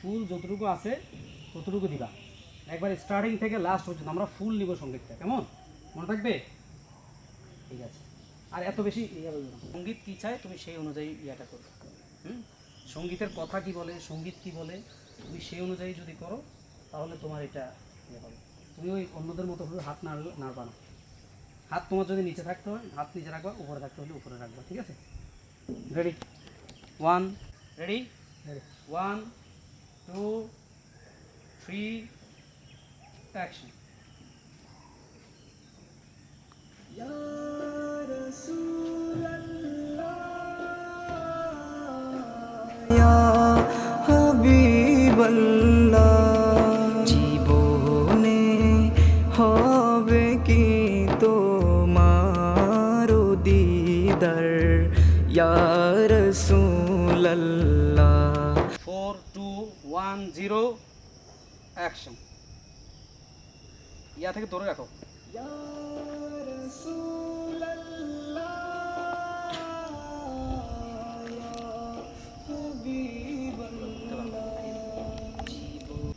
ফুল যতটুকু আছে ততটুকু দিবা। একবার স্টার্টিং থেকে লাস্ট পর্যন্ত আমরা ফুল নিব সঙ্গীতটা কেমন? মনে থাকবে? ঠিক আছে। আর এত বেশি ইয়ে সংগীত কী চায় তুমি সেই অনুযায়ী ইয়েটা করবে হুম? সঙ্গীতের কথা কি বলে সংগীত কি বলে তুমি সেই অনুযায়ী যদি করো তাহলে তোমার এটা ইয়ে হবে। তুমি ওই অন্যদের মতো ভাবে হাত নাড় নাড়বা না। হাত তোমার যদি নিচে থাকতে হয় হাত নিচে রাখবা উপরে থাকতে হলে উপরে রাখবা ঠিক আছে? Ready one ready ready one two three action হাবিবাল্লাহ জীবনে জিরো অ্যাকশন ইয়া থেকে ধরে রাখো।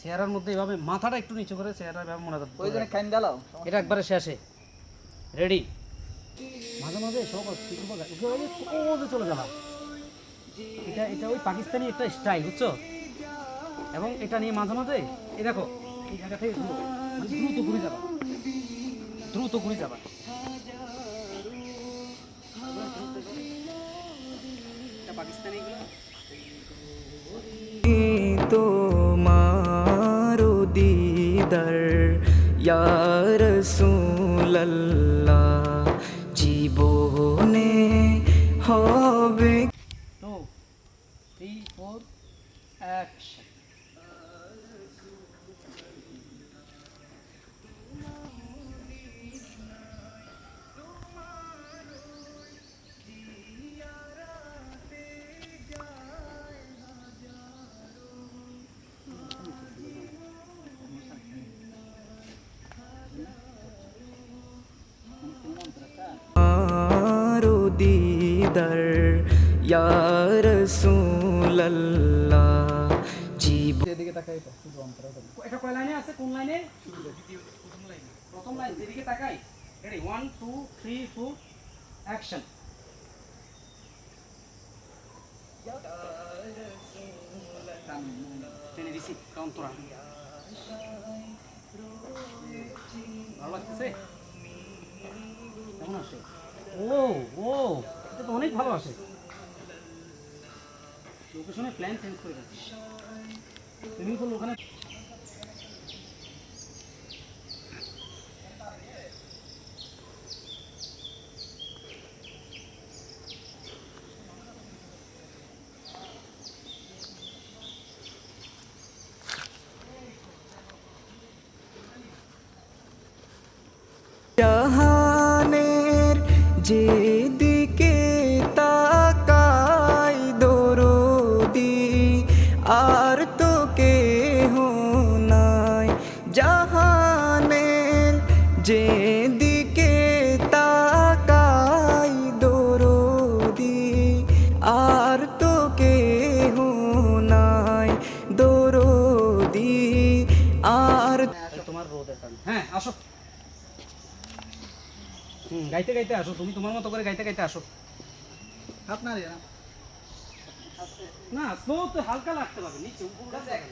চেহারার মধ্যে এভাবে মাথাটা একটু নিচু করে চেহারা এভাবে মনে রাখবে ওই জন্য খাইন ডালাও এটা একবারে শেষে। রেডি মাঝে মাঝে সব কিছু বলে। ওকে ওই যে চলে যাবা এটা এটা ওই পাকিস্তানি একটা স্টাইল বুঝছ? এবং এটা নিয়ে মাঝে মাঝে এই দেখো এই জায়গা থেকে। মানে দ্রুত ঘুরে যাবা। দ্রুত ঘুরে যাবা। পাকিস্তানি তোমার দিদার ইয়া রাসূলাল্লাহ জীবনে হবে। টু থ্রি ফোর অ্যাকশন দিদার ইয়া রাসূলাল্লাহ জীব এদিকে তাকাই শুধু অন্তরা এটা কয় লাইনে আছে? কোন লাইনে? প্রথম লাইন, যেদিকে তাকাই। Ready one two three four action ও ও। এটা তো অনেক ভালো আসে। লোকেশনের প্ল্যান চেঞ্জ করে দিচ্ছি সুইমিং পুল ওখানে জাহানের যেদিকে যেদিকে তাকাই দরদি আর তো কেহ নাই দরদি আর তোমার কারণে হ্যাঁ আসো। হুম গাইতে গাইতে আসো তুমি তোমার মতো করে গাইতে গাইতে আসো। হাত না রে না স্লো তো হালকা লাগতে পারবে নিচে উপরটা দেখ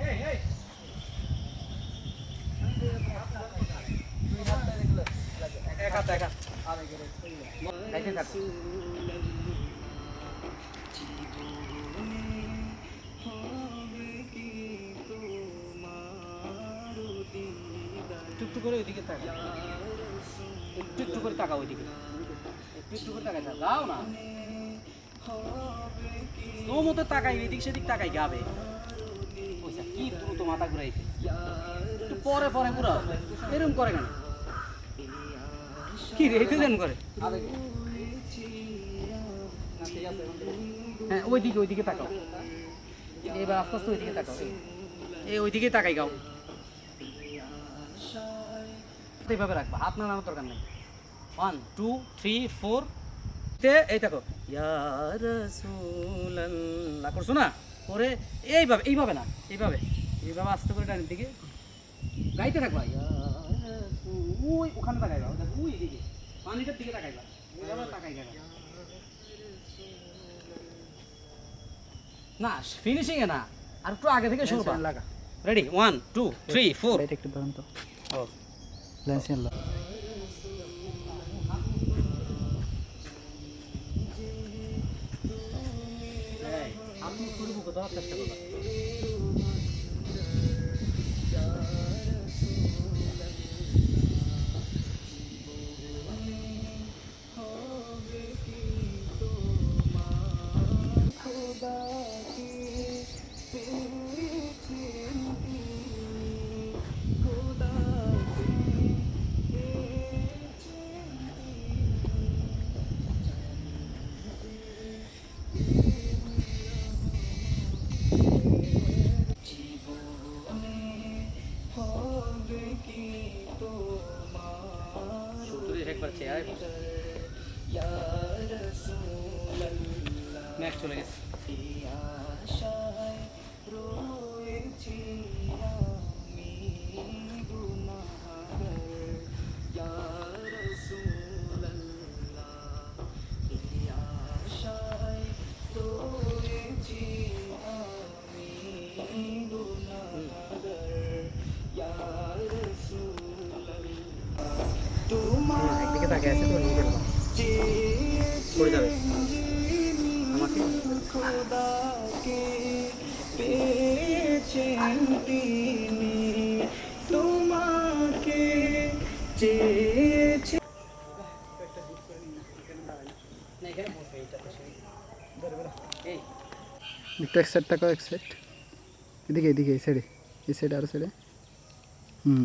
এই, এই। এক হাত, এক হাত। গাইতে থাকো। একটু করে ওইদিকে তাকা একটু করে তাকা ওইদিকে। একটু একটু করে তাকাই। যাও না। নো মতো তাকাই, এদিক সেদিক তাকাই গাবে। কি দ্রুত মাথা ঘুরাইছে? একটু পরে পরে ঘুরাও। এরকম করে কেন? কি রেখে দেন করে। না হ্যাঁ ওইদিকে ওইদিকে তাকাও। এবার আস্তে আস্তে ওইদিকে তাকাও এই। ওইদিকে তাকাই গাও। এইভাবে রাখবা হাত নাড়ানোর দরকার নেই। ওয়ান টু থ্রি ফোর তে এই দেখো ইয়া রাসূলাল্লাহ করছ না? করে এইভাবে এইভাবে না এইভাবে এইভাবে আস্তে করে ডানের দিকে। গাইতে থাকবা ওই ওখানে তাকাইবা ওই দেখো, ওই দিকে। পানিটার দিকে তাকাইবা না ফিনিশিং এ না। আর একটু আগে থেকে শুরু কর। লাগা। Ready one two three four একটু ধরুন তো। আপনি শুরু করতে চেষ্টা করবেন। ম্যাচ চলে গেছে। একদিকে তাকিয়ে আছে তোমাকে চেয়েছে। এদিকে এদিকে এই সাইডে এই সাইডে আরও সাইডে। হুম।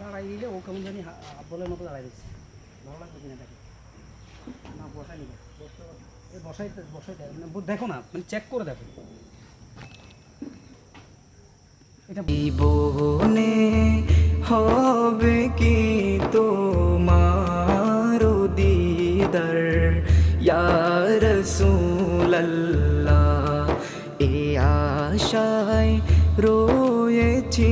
দাঁড়াই দিলে ও কেমন জানি বলের মতো দাঁড়াই দিচ্ছে ভালো লাগবে কিনা দেখো। না বসাই বসাই বসাই দেখো না মানে চেক করে দেখো। হবে কি তোমার দিদার? এ আশায় রয়েছি